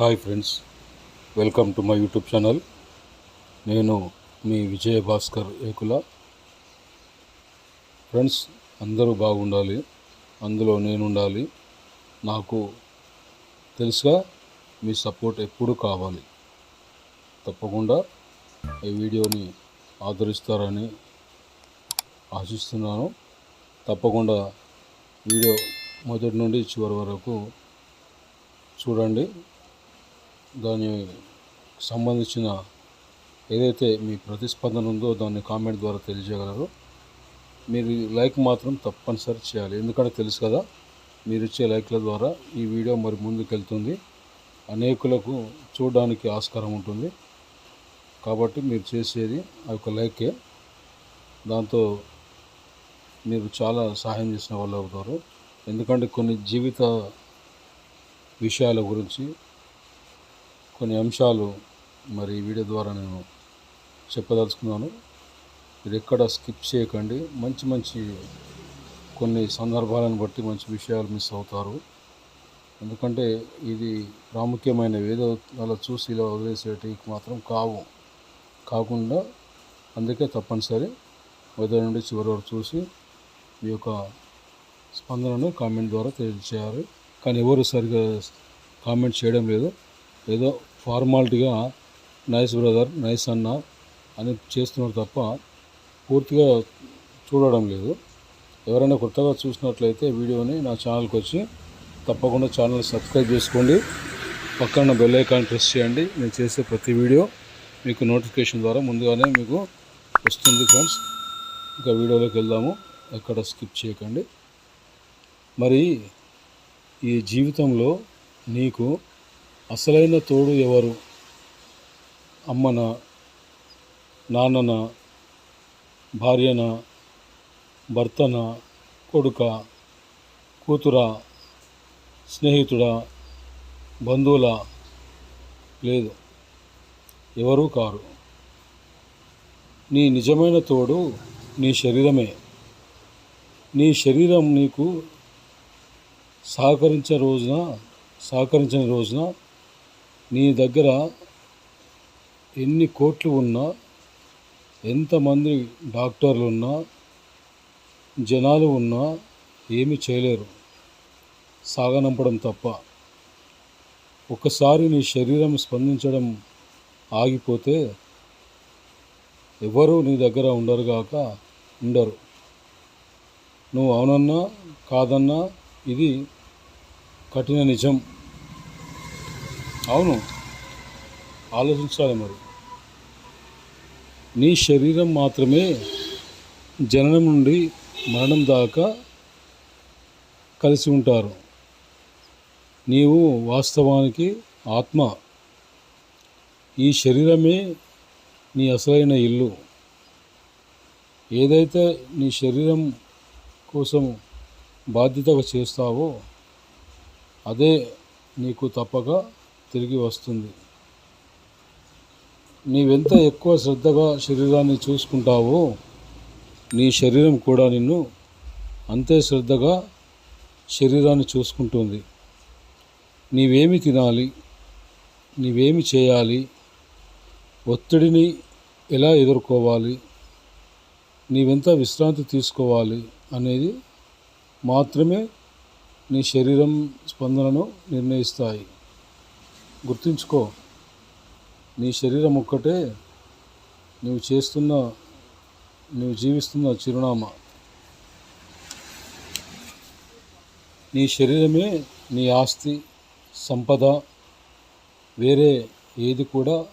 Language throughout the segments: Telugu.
Hi friends welcome to my YouTube channel. నేను మీ విజయ భాస్కర్ ఏకుల. ఫ్రెండ్స్ అందరూ బాగుండాలి. అందులో నేను ఉండాలి నాకు తెలుసుగా మీ సపోర్ట్ ఎప్పుడు కావాలి. తప్పకుండా ఈ వీడియోని ఆదరిస్తారని ఆశిస్తున్నాను. తప్పకుండా వీడియో మొదటి నుండి చివరి వరకు చూడండి. దాని సంబంధించిన ఏదైతే మీ ప్రతిస్పందన ఉందో దాన్ని కామెంట్ ద్వారా తెలియజేయగలరు. మీరు లైక్ మాత్రం తప్పనిసరి చేయాలి. ఎందుకంటే తెలుసు కదా మీరు ఇచ్చే లైక్ల ద్వారా ఈ వీడియో మరి ముందుకెళ్తుంది. అనేకులకు చూడడానికి ఆస్కారం ఉంటుంది. కాబట్టి మీరు చేసేది ఆ యొక్క లైకే. దాంతో మీరు చాలా సహాయం చేసిన వాళ్ళు అవుతారు. ఎందుకంటే కొన్ని జీవిత విషయాల గురించి కొన్ని అంశాలు మరి ఈ వీడియో ద్వారా నేను చెప్పదలుచుకున్నాను. మీరు ఎక్కడ స్కిప్ చేయకండి. మంచి మంచి కొన్ని సందర్భాలను బట్టి మంచి విషయాలు మిస్ అవుతారు. ఎందుకంటే ఇది ప్రాముఖ్యమైనవి ఏదో అలా చూసి ఇలా వదిలేసేటివి మాత్రం కావు. కాకుండా అందుకే తప్పనిసరి మొదటి నుండి చివరి వరకు చూసి మీ యొక్క స్పందనను కామెంట్ ద్వారా తెలియజేయాలి. కానీ ఎవరు సరిగా కామెంట్ చేయడం లేదు. ఏదో ఫార్మాలిటీగా నైస్ బ్రదర్ నైస్ అన్న అని చేస్తున్నారు తప్ప పూర్తిగా చూడడం లేదు. ఎవరైనా కొత్తగా చూసినట్లయితే వీడియోని నా ఛానల్కి వచ్చి తప్పకుండా ఛానల్ సబ్స్క్రైబ్ చేసుకోండి. పక్కన బెల్ ఐకాన్ ప్రెస్ చేయండి. నేను చేసే ప్రతి వీడియో మీకు నోటిఫికేషన్ ద్వారా ముందుగానే మీకు వస్తుంది ఫ్రెండ్స్. ఇంకా వీడియోలోకి వెళ్దాము. ఎక్కడ స్కిప్ చేయకండి. మరి ఈ జీవితంలో నీకు అసలైన తోడు ఎవరు? అమ్మన నాన్నన భార్యన భర్తన కొడుక కూతురా స్నేహితుడా బంధువుల? లేదు. ఎవరూ కారు. నీ నిజమైన తోడు నీ శరీరమే. నీ శరీరం నీకు సహకరించే రోజున సహకరించిన రోజున నీ దగ్గర ఎన్ని కోట్లు ఉన్నా ఎంతమంది డాక్టర్లు ఉన్నా జనాలు ఉన్నా ఏమి చేయలేరు. సాగనంపడం తప్ప. ఒకసారి నీ శరీరం స్పందించడం ఆగిపోతే ఎవరు నీ దగ్గర ఉండరు గాక ఉండరు. నువ్వు అవునన్నా కాదన్నా ఇది కఠిన నిజం. అవును. ఆలోచించాలి మరి. నీ శరీరం మాత్రమే జననం నుండి మరణం దాకా కలిసి ఉంటారు. నీవు వాస్తవానికి ఆత్మ. ఈ శరీరమే నీ అసలైన ఇల్లు. ఏదైతే నీ శరీరం కోసం బాధ్యతగా చేస్తావో అదే నీకు తప్పక తిరిగి వస్తుంది. నీవెంత ఎక్కువ శ్రద్ధగా శరీరాన్ని చూసుకుంటావో నీ శరీరం కూడా నిన్ను అంతే శ్రద్ధగా శరీరాన్ని చూసుకుంటుంది. నీవేమి తినాలి? నీవేమి చేయాలి? ఒత్తిడిని ఎలా ఎదుర్కోవాలి? నీవెంత విశ్రాంతి తీసుకోవాలి అనేది మాత్రమే నీ శరీరం స్పందనను నిర్ణయిస్తాయి. గుర్తుంచుకో నీ శరీరం ఒక్కటే నువ్వు చేస్తున్న నువ్వు జీవిస్తున్న చిరునామా. నీ శరీరమే నీ ఆస్తి సంపద వేరే ఏది కూడా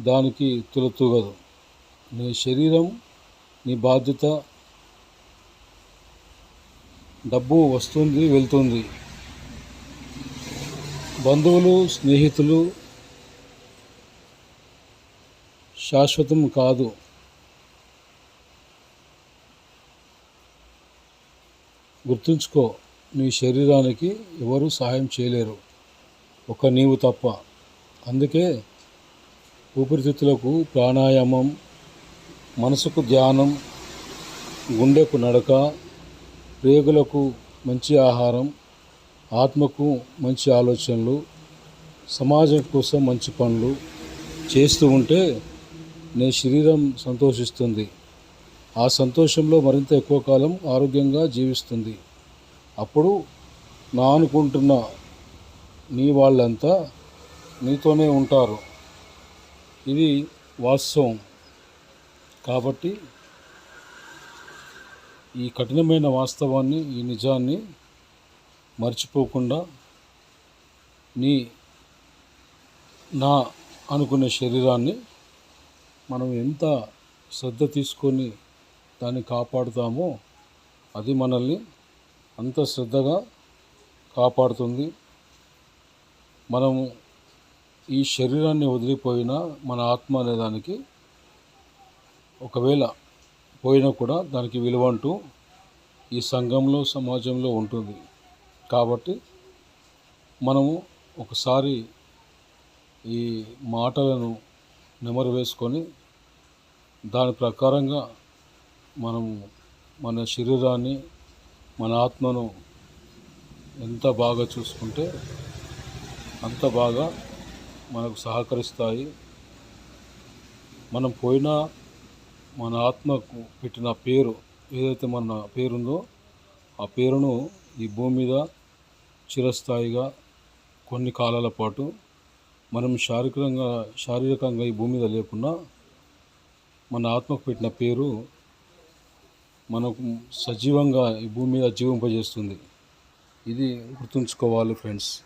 దానికి తులతూగదు. నీ శరీరం నీ బాధ్యత డబ్బు వస్తుంది వెళ్తుంది. బంధువులు స్నేహితులు శాశ్వతం కాదు. గుర్తుంచుకో నీ శరీరానికి ఎవరు సహాయం చేయలేరు. ఒక నీవు తప్ప. అందుకే ఊపిరితిత్తులకు ప్రాణాయామం మనసుకు ధ్యానం గుండెకు నడక ప్రేగులకు మంచి ఆహారం ఆత్మకు మంచి ఆలోచనలు సమాజం కోసం మంచి పనులు చేస్తూ ఉంటే నీ శరీరం సంతోషిస్తుంది. ఆ సంతోషంలో మరింత ఎక్కువ కాలం ఆరోగ్యంగా జీవిస్తుంది. అప్పుడు నా అనుకుంటున్న నీ వాళ్ళంతా నీతోనే ఉంటారు. ఇది వాస్తవం. కాబట్టి ఈ కఠినమైన వాస్తవాన్ని ఈ నిజాన్ని మర్చిపోకుండా నీ నా అనుకునే శరీరాన్ని మనం ఎంత శ్రద్ధ తీసుకొని దాన్ని కాపాడుతామో అది మనల్ని అంత శ్రద్ధగా కాపాడుతుంది. మనము ఈ శరీరాన్ని వదిలిపోయినా మన ఆత్మ అనే దానికి ఒకవేళ పోయినా కూడా దానికి విలువ అంటూ ఈ సంఘంలో సమాజంలో ఉంటుంది. కాబట్టి మనము ఒకసారి ఈ మాటలను నెమరు వేసుకొని దాని ప్రకారంగా మనము మన శరీరాన్ని మన ఆత్మను ఎంత బాగా చూసుకుంటే అంత బాగా మనకు సహకరిస్తాయి. మనం పోయినా మన ఆత్మకు పెట్టిన పేరు ఏదైతే మన పేరుందో ఆ పేరును ఈ భూమి మీద చిరస్థాయిగా కొన్ని కాలాల పాటు మనం శారీరకంగా శారీరకంగా ఈ భూమి మీద లేకున్నా మన ఆత్మకు పెట్టిన పేరు మనకు సజీవంగా ఈ భూమి మీద జీవింపజేస్తుంది. ఇది గుర్తుంచుకోవాలి ఫ్రెండ్స్.